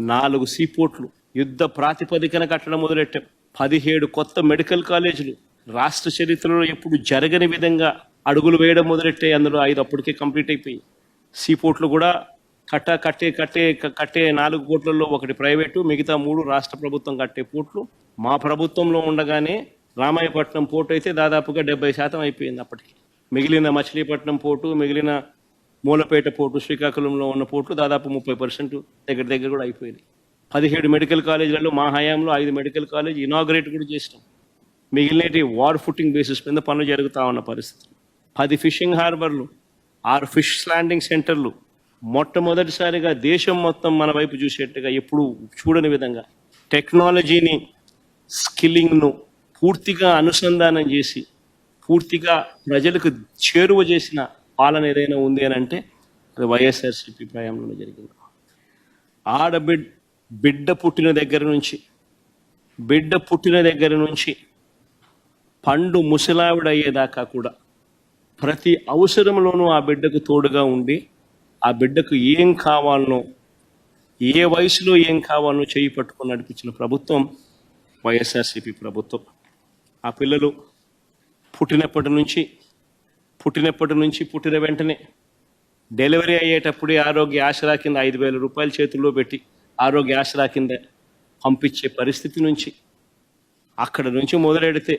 నాలుగు సీపోర్ట్లు. యుద్ధ ప్రాతిపదికన కట్టడం మొదలెట్టాం. పదిహేడు కొత్త మెడికల్ కాలేజీలు. రాష్ట్ర చరిత్రలో ఎప్పుడు జరగని విధంగా అడుగులు వేయడం మొదలెట్టాయి. అందులో ఐదు అప్పటికే కంప్లీట్ అయిపోయి సీపోర్ట్లు కూడా కట్ట కట్టే కట్టే కట్టే నాలుగు కోట్లలో ఒకటి ప్రైవేటు మిగతా మూడు రాష్ట్ర ప్రభుత్వం కట్టే పోర్ట్లు. మా ప్రభుత్వంలో ఉండగానే రామాయపట్నం పోర్టు అయితే దాదాపుగా డెబ్బై శాతం అయిపోయింది అప్పటికి. మిగిలిన మచిలీపట్నం పోర్టు మిగిలిన మూలపేట పోర్టు శ్రీకాకుళంలో ఉన్న పోర్టులు దాదాపు ముప్పై పర్సెంట్ దగ్గర దగ్గర కూడా అయిపోయింది పదిహేడు మెడికల్ కాలేజీలలో మా హయాంలో ఐదు మెడికల్ కాలేజ్ ఇనాగ్రేట్ కూడా చేసినాం. మిగిలినటి వార్ ఫుటింగ్ బేసిస్ మీద పనులు జరుగుతూ ఉన్న పరిస్థితి. పది ఫిషింగ్ హార్బర్లు ఆరు ఫిష్ ల్యాండింగ్ సెంటర్లు మొట్టమొదటిసారిగా దేశం మొత్తం మన వైపు చూసేట్టుగా ఎప్పుడు చూడని విధంగా టెక్నాలజీని స్కిల్లింగ్ను పూర్తిగా అనుసంధానం చేసి పూర్తిగా ప్రజలకు చేరువ చేసిన పాలన ఏదైనా ఉంది అని అంటే అది వైఎస్ఆర్సీపీ ప్రయాణంలో జరిగింది. ఆడబిడ్ బిడ్డ పుట్టిన దగ్గర నుంచి బిడ్డ పుట్టిన దగ్గర నుంచి పండు ముసలావిడయ్యేదాకా కూడా ప్రతి అవసరంలోనూ ఆ బిడ్డకు తోడుగా ఉండి ఆ బిడ్డకు ఏం కావాలనో ఏ వయసులో ఏం కావాలనో చేయి పట్టుకొని నడిపించిన ప్రభుత్వం వైఎస్ఆర్సీపీ ప్రభుత్వం. ఆ పిల్లలు పుట్టినప్పటి నుంచి పుట్టినప్పటి నుంచి పుట్టిన వెంటనే డెలివరీ అయ్యేటప్పుడే ఆరోగ్య ఆసరా కింద ఐదు వేల రూపాయలు చేతుల్లో పెట్టి ఆరోగ్య ఆసరా కింద పంపించే పరిస్థితి నుంచి అక్కడ నుంచి మొదలెడితే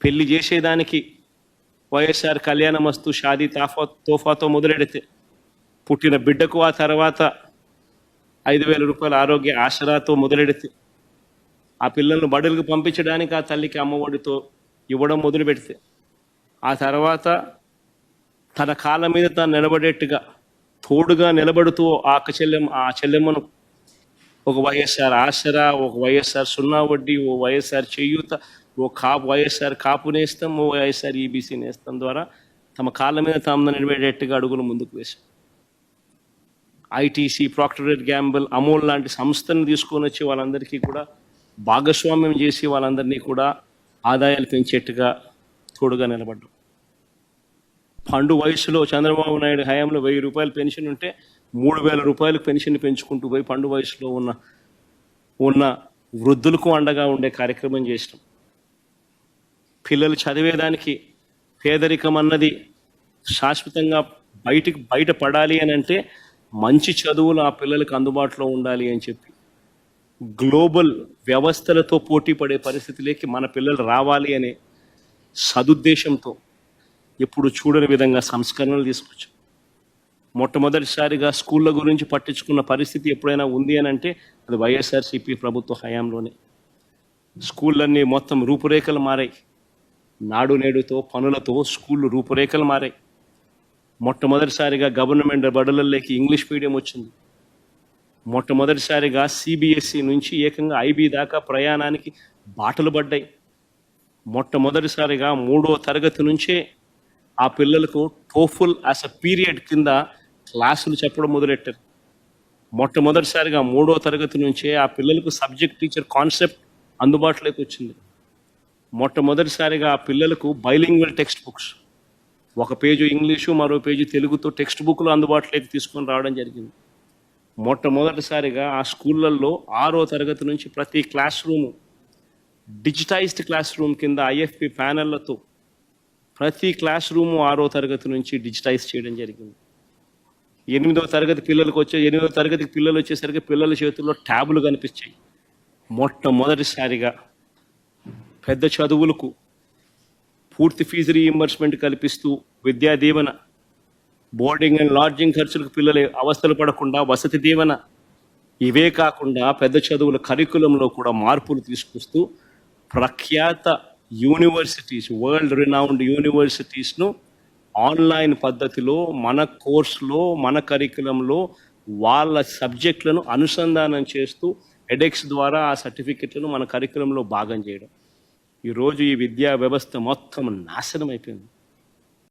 పెళ్ళి చేసేదానికి వైఎస్ఆర్ కళ్యాణమస్తు షాదీ తాఫా తోఫాతో మొదలెడితే పుట్టిన బిడ్డకు ఆ తర్వాత ఐదు వేల రూపాయల ఆరోగ్య ఆసరాతో మొదలెడితే ఆ పిల్లలను బడులకు పంపించడానికి ఆ తల్లికి అమ్మఒడితో ఇవ్వడం మొదలు పెడితే ఆ తర్వాత తన కాళ్ళ మీద తను నిలబడేట్టుగా తోడుగా నిలబడుతూ ఆ చెల్లెమ్మ ఆ చెల్లెమ్మను ఒక వైఎస్ఆర్ ఆసరా ఒక వైఎస్ఆర్ సున్నా వడ్డీ ఓ వైఎస్ఆర్ చేయూత ఓ కాపు వైఎస్ఆర్ కాపు నేస్తం ఓ వైఎస్ఆర్ ఈబీసీ నేస్తం ద్వారా తమ కాళ్ళ మీద తాము నిలబడేట్టుగా అడుగులు ముందుకు వేశాం ఐటీసీ ప్రాక్టరేట్ గ్యాంబుల్ అమూల్ లాంటి సంస్థను తీసుకొని వచ్చి వాళ్ళందరికీ కూడా భాగస్వామ్యం చేసి వాళ్ళందరినీ కూడా ఆదాయాలు పెంచేట్టుగా తోడుగా నిలబడ్డాం పండు వయసులో చంద్రబాబు నాయుడు హయాంలో వెయ్యి రూపాయలు పెన్షన్ ఉంటే మూడు వేల రూపాయలు పెన్షన్ పెంచుకుంటూ పోయి పండు వయసులో ఉన్న ఉన్న వృద్ధులకు అండగా ఉండే కార్యక్రమం చేసినాం. పిల్లలు చదివేదానికి పేదరికం అన్నది శాశ్వతంగా బయటికి బయట పడాలి అని అంటే మంచి చదువులు ఆ పిల్లలకు అందుబాటులో ఉండాలి అని చెప్పి గ్లోబల్ వ్యవస్థలతో పోటీ పడే పరిస్థితిలోకి మన పిల్లలు రావాలి అనే సదుద్దేశంతో ఎప్పుడు చూడని విధంగా సంస్కరణలు తీసుకొచ్చాం. మొట్టమొదటిసారిగా స్కూళ్ళ గురించి పట్టించుకున్న పరిస్థితి ఎప్పుడైనా ఉంది అని అంటే అది వైఎస్ఆర్సీపీ ప్రభుత్వ హయాంలోనే. స్కూళ్ళన్నీ మొత్తం రూపురేఖలు మారాయి. నాడు నేడుతో పనులతో స్కూళ్ళు రూపురేఖలు మారాయి. మొట్టమొదటిసారిగా గవర్నమెంట్ బడులలోకి ఇంగ్లీష్ మీడియం వచ్చింది. మొట్టమొదటిసారిగా సిబిఎస్ఈ నుంచి ఏకంగా ఐబీ దాకా ప్రయాణానికి బాటలు పడ్డాయి. మొట్టమొదటిసారిగా మూడో తరగతి నుంచే ఆ పిల్లలకు టోఫుల్ యాజ్ అ పీరియడ్ కింద క్లాసులు చెప్పడం మొదలెట్టారు. మొట్టమొదటిసారిగా మూడో తరగతి నుంచే ఆ పిల్లలకు సబ్జెక్ట్ టీచర్ కాన్సెప్ట్ అందుబాటులోకి వచ్చింది. మొట్టమొదటిసారిగా ఆ పిల్లలకు బైలింగ్వల్ టెక్స్ట్ బుక్స్. ఒక పేజీ ఇంగ్లీషు మరో పేజీ తెలుగుతో టెక్స్ట్ బుక్లు అందుబాటులోకి తీసుకొని రావడం జరిగింది. మొట్టమొదటిసారిగా ఆ స్కూళ్ళల్లో ఆరో తరగతి నుంచి ప్రతి class room digitized class room కింద ఐఎఫ్పి ప్యానెళ్ళతో ప్రతి క్లాస్ రూము ఆరో తరగతి నుంచి డిజిటైజ్ చేయడం జరిగింది. ఎనిమిదో తరగతి పిల్లలకు వచ్చే ఎనిమిదో తరగతికి పిల్లలు వచ్చేసరికి పిల్లల చేతుల్లో ట్యాబులు కనిపించాయి. మొట్టమొదటిసారిగా పెద్ద చదువులకు పూర్తి ఫీజు రీఇంబర్స్మెంట్ కల్పిస్తూ Vidya Deevena boarding and lodging ఖర్చులకు పిల్లలు అవస్థలు పడకుండా వసతి దీవెన ఇవే కాకుండా పెద్ద చదువుల కరికులంలో కూడా మార్పులు తీసుకొస్తూ ప్రఖ్యాత యూనివర్సిటీస్ వరల్డ్ రినౌండ్ యూనివర్సిటీస్ను ఆన్లైన్ పద్ధతిలో మన కోర్సులో మన కరికులంలో వాళ్ళ సబ్జెక్టులను అనుసంధానం చేస్తూ ఎడెక్స్ ద్వారా ఆ సర్టిఫికెట్లను మన కరికులంలో భాగం చేయడం. ఈరోజు ఈ విద్యా వ్యవస్థ మొత్తం నాశనం అయిపోయింది.